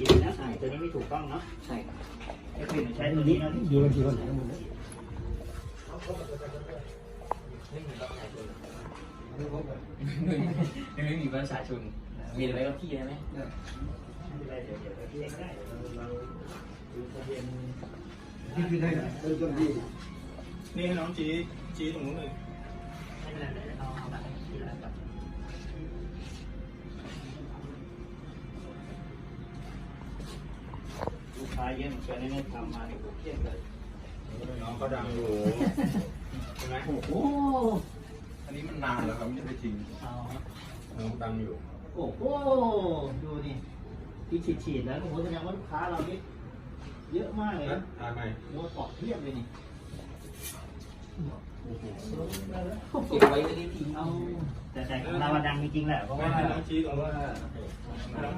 นี้ไม่ถูกต้องเนาะใช่ครับไอ้คุณใช้ตัวนี้นะอยู่กันกี่คนทั้งหมดยังไม่มีประชาชนมีอะไรก็พี่ได้ไหมไม่เป็นไรเดี๋ยวเดี๋ยวเรียกได้เดี๋ยวเราดูทะเบียนที่คือได้เริ่มต้นที่นี่ให้น้องชี้ชี้ตรงนู้นเลยไม่เป็นไรเดี๋ยวเอาเอาแบบที่แล้วกับ เยอะเหมือนกันเนี่ยทำมาเนี่ยผมเครียดเลยน้องก็ดังอยู่ใช่ไหมโอ้โหอันนี้มันนานแล้วครับไม่ได้ไปจริงเอาครับน้องดังอยู่ โอ้โหดูนี่ที่ฉีดฉีดๆแล้วโอ้โหแสดงว่าลูกค้าเรานี่เยอะมากเลยแล้วนะทายไหมโอ้เกาะเทียบเลยนี่โอ้โหเก็บไว้จะได้ทิ้งเอาแต่แต่ของเราอะดังจริงๆแหละเพราะว่าให้น้องชี้ตรงนู้นน้อง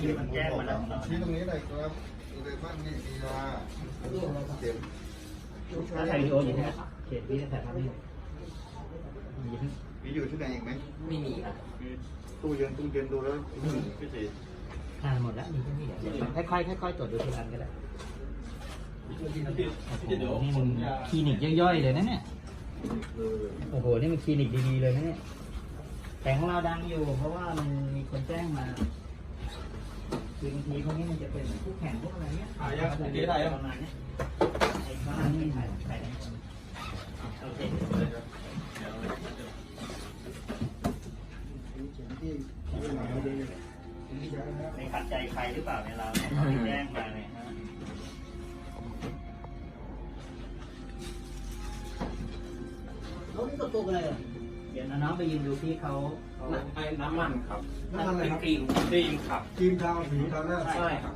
ชี้ที่มันแจ้งมาแล้วของเราที่ตรงนี้เลยครับ ดูไปบ้านนี่มียาเจ็บถ้าถ่ายวิดีโออยู่เนี่ยเขตวิทยาศาสตร์ทำให้มีทั้มีอยู่ที่ไหนอีกไหมไม่มีนะตู้เย็นตู้เย็นดูแล้วพี่สีอ่านหมดแล้วมีแค่นี้เดี๋ยวค่อยๆค่อยๆตรวจดูทีละอันก็ได้โอ้โหนี่มันคลินิกย่อยๆเลยนะเนี่ยโอ้โห นี่มันคลินิกดีๆเลยนะเนี่ยแต่ของเราดังอยู่ เพราะว่ามันมีคนแจ้งมา คือบางทีพวกนี้มันจะเป็นเหมือนคู่แข่งพวกอะไรเงี้ยถ่ายยังเจ๊ถ่ายยัง ประมาณเนี้ยไอ้ข้างหน้านี่ถ่ายถ่ายได้โอเคที่ที่ไหนดีไม่ขัดใจใครหรือเปล่าในยเราเนี่ยเขาไปแจ้งมาเนี่ยฮะรถนี่ตกตกอะไรอะเดี๋ยวน้องๆไปยืนดูพี่เขาเขาไอ้ น้ำมันครับน้ำมันอะไรครับ ครีมได้ยินขับ ครีมทาผิวทาหน้าใช่ครับ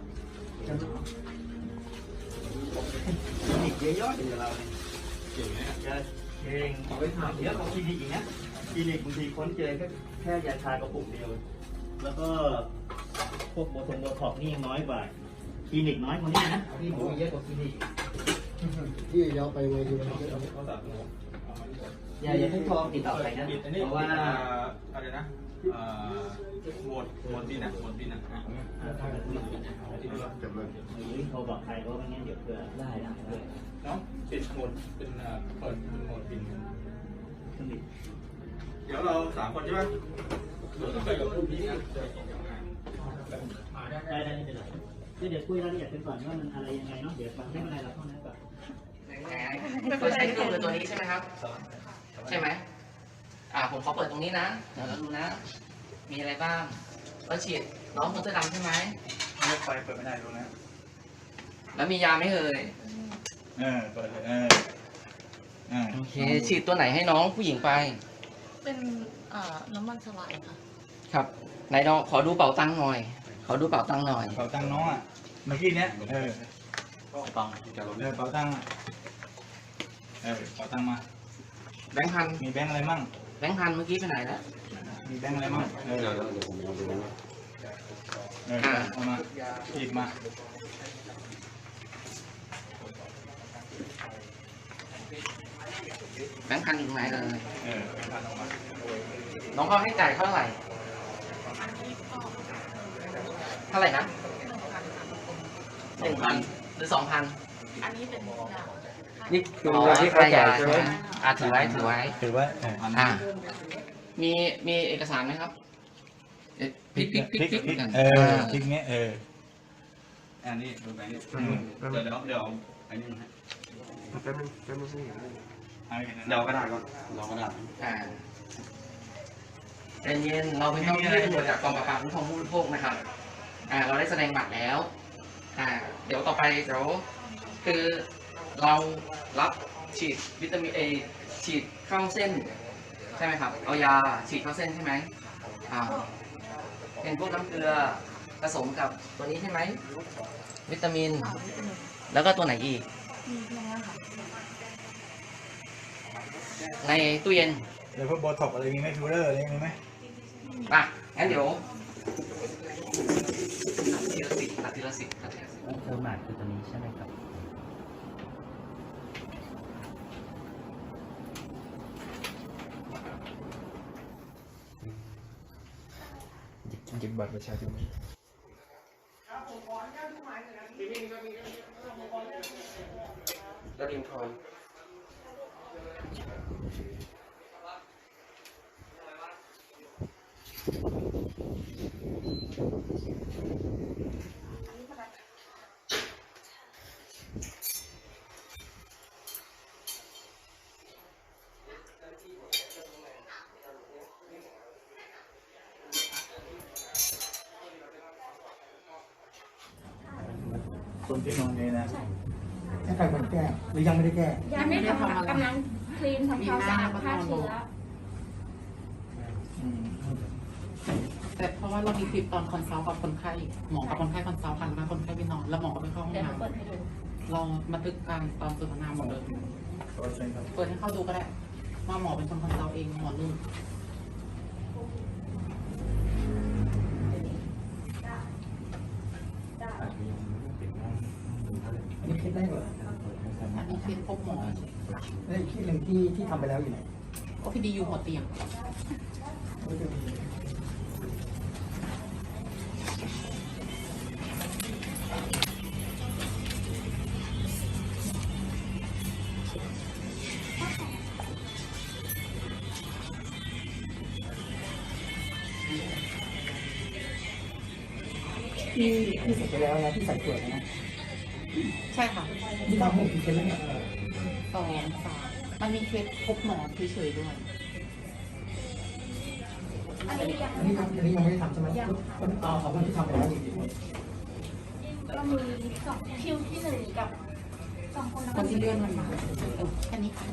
คลินิกย่อยๆอยู่กับเราเนี่ยเก่งไหมจะเองเอาไว้ทำเยอะกว่าคลินิกอีกนะคลินิกบางทีค้นเจอแค่แค่ยาชากระปุกเดียว แล้วก็พวกโบทงโบท็อกนี่ยังน้อยกว่าคลินิกน้อยกว่านี้นะนี่ผมเยอะกว่าคลินิกที่ยาวไปเลยอยู่มันเยอะ เขาตัดหัว อย่าอย่าให้โทรติดต่อใครนะปิดอันนี้เพราะว่าอะไรนะเอ่อโหวตโหวตบินอะโหวตบินอะจบเลยหรือโทรบอกใครเพราะไม่งั้นเดี๋ยวเผื่อได้ได้ได้น้องปิดโหวตเป็นเอ่อเปิดเป็นโหวตบินคลินิกเดี๋ยวเราสามคนใช่ไหมเราต้องไปกับพวกนี้นะได้ได้ไม่เป็นไรเดี๋ยวเดี๋ยวคุยรายละเอียดกันก่อนว่ามันอะไรยังไงเนาะเดี๋ยวฟังให้อะไรเราเท่านั้นก่อนตัวใช้เครื่องมือตัวนี้ใช่ไหมครับ ใช่ไหมอ่าผมขอเปิดตรงนี้นะเดี๋ยวเราดูนะ มีอะไรบ้างแล้วฉีดน้องคนเสื้อดำใช่ไหมไม่ไฟเปิดไม่ได้ดูนะ แล้วมียาไหมเอ่ยเออเปิดเลยเออเออโอเคฉีดตัวไหนให้น้องผู้หญิงไป เป็นเอ่อน้ำมันสลายค่ะ ครับไหนน้องขอดูเป๋าตังค์หน่อย ขอดูเป๋าตังค์หน่อย เป๋าตังค์น้องอะ เมื่อกี้เนี้ยเออเป๋าเออเป๋าตังค์อะเออเป๋าตังค์มา แบงค์พันมีแบงค์อะไรมั่ง แบงค์พันเมื่อกี้ไปไหนแล้วมีแบงค์อะไรมั่งเออเดี๋ยวผมเอาดูนะเออเอามาหยิบมา แบงค์พันอยู่ตรงไหนเลย เออแบงค์พันออกมาน้องเขาให้จ่ายเท่าไหร่ เท่าไหร่นะหนึ่งพันหรือสองพัน อันนี้เป็นยา นี่คือเงินที่เขาจ่ายใช่ไหมอ่าถือไว้ถือไว้ถือว่าอ่ามีมีเอกสารไหมครับเอ๊ะพลิกพลิกพลิกพลิกเหมือนกัน เอออ่าพลิกเนี้ยเอออันนี้ดูแบงค์นี่เดี๋ยวเดี๋ยวเดี๋ยวอันนี้ให้แป๊บนึงแป๊บนึงเอาเห็นนะเดี๋ยวก็ได้ก็เราก็ได้อ่าใจเย็นเราเป็นเจ้าหน้าที่ตำรวจจากกองปราบปรามคุ้มครองผู้บริโภคนะครับ อ่า เราได้แสดงบัตรแล้ว อ่า เดี๋ยวต่อไปเดี๋ยวคือ เรารับฉีดวิตามินเอฉีดเข้าเส้นใช่ไหมครับ เอายาฉีดเข้าเส้นใช่ไหมอ่าเป็นพวกน้ำเกลือผสมกับตัวนี้ใช่ไหมวิตามินอ่าวิตามินแล้วก็ตัวไหนอีกมีแค่นี้ค่ะในตู้เย็นเดี๋ยวพวกโบท็อกอะไรมีไหมฟิลเลอร์อะไรมีไหมอะงั้นเดี๋ยวตัดทีละสิบตัดทีละสิบตัดทีละสิบเทอร์มาดคือตัวนี้ใช่ไหมครับ เก็บบัตรประชาชนแล้วดิงทอน คนที่นอนนี่นะถ้าใครคนแก้หรือยังไม่ได้แก้ยังไม่ทำกำลังคลีนทำความสะอาดฆ่าเชื้ออืมแต่เพราะว่าเรามีคลิปตอนคอนซัลท์กับคนไข้หมอกับคนไข้คอนซัลท์กันมาคนไข้ไปนอนแล้วหมอก็ไปเข้าห้องเดี๋ยวหนูน้ำเปิดให้ดูเราบันทึกการตอนสนทนาหมดเลยขอเชิญครับ เปิดให้เข้าดูก็ได้ว่าหมอเป็นคนคอนซัลท์เองหมอนุ่น ได้เหรออันนี้เคสพบหมอแล้วอีกที่หนึ่งที่ที่ทำไปแล้วอยู่ไหนโอพีดีอยู่หัวเตียงที่ที่เสร็จไปแล้วนะที่ใส่ตรวจนะ ใช่ค่ะที่ทำหกคือเคสแล้วเนี่ยสองสามันมีเคล็สพบหมอเฉยๆด้วยอันนี้ยังอันนี้ยังไม่ได้ทำใช่ไหมคนเอาเอาคงที่ทำไปแล้วกี่คนเรามีสองคิวที่หนึ่งกับสองคนคนที่เลื่อนมันมาอันนี้ค่ะ